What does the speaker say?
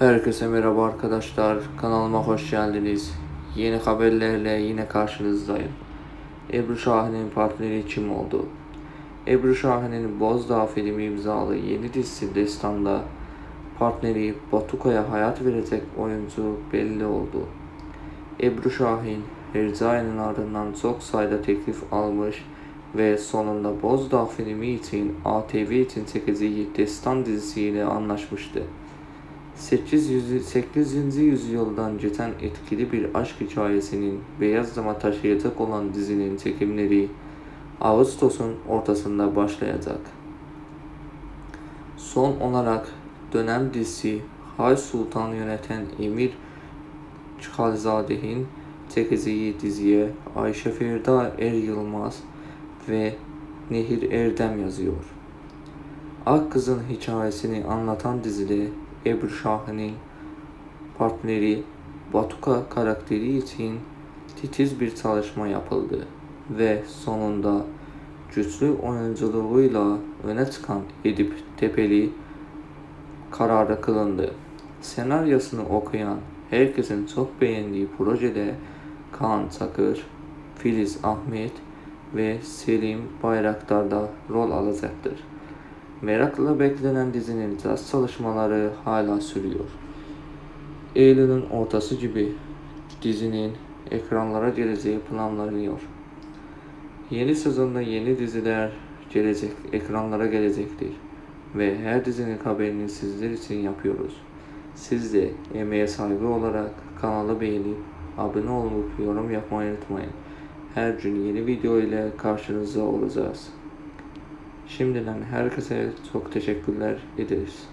Herkese merhaba arkadaşlar. Kanalıma hoş geldiniz. Yeni haberlerle yine karşınızdayım. Ebru Şahin'in partneri kim oldu? Ebru Şahin'in Bozdağ filmi imzalı yeni dizisi Destan'da partneri Batuka'ya hayat verecek oyuncu belli oldu. Ebru Şahin, Herzai'nin ardından çok sayıda teklif almış ve sonunda Bozdağ filmi için ATV için çekeceği Destan dizisiyle anlaşmıştı. 800, 8. yüzyıldan geçen etkili bir aşk hikayesinin beyaz dama taşıyacak olan dizinin çekimleri Ağustos'un ortasında başlayacak. Son olarak dönem dizisi Hay Sultan yöneten Emir Çıkalzade'nin çekeceği diziye Ayşe Ferda Er Yılmaz ve Nehir Erdem yazıyor. Ak Kız'ın hikayesini anlatan dizide Ebru Şahin'in partneri Batuka karakteri için titiz bir çalışma yapıldı ve sonunda güçlü oyunculuğuyla öne çıkan Edip Tepeli kararı kılındı. Senaryosunu okuyan, herkesin çok beğendiği projede Kaan Çakır, Filiz Ahmet ve Selim Bayraktar da rol alacaktır. Merakla beklenen dizinin caz çalışmaları hala sürüyor. Eylül'ün ortası gibi dizinin ekranlara geleceği planlanıyor. Yeni sezonda yeni diziler gelecek, ekranlara gelecektir. Ve her dizinin haberini sizler için yapıyoruz. Siz de emeğe saygı olarak kanalı beğenip abone olup yorum yapmayı unutmayın. Her gün yeni video ile karşınızda olacağız. Şimdiden herkese çok teşekkürler ederiz.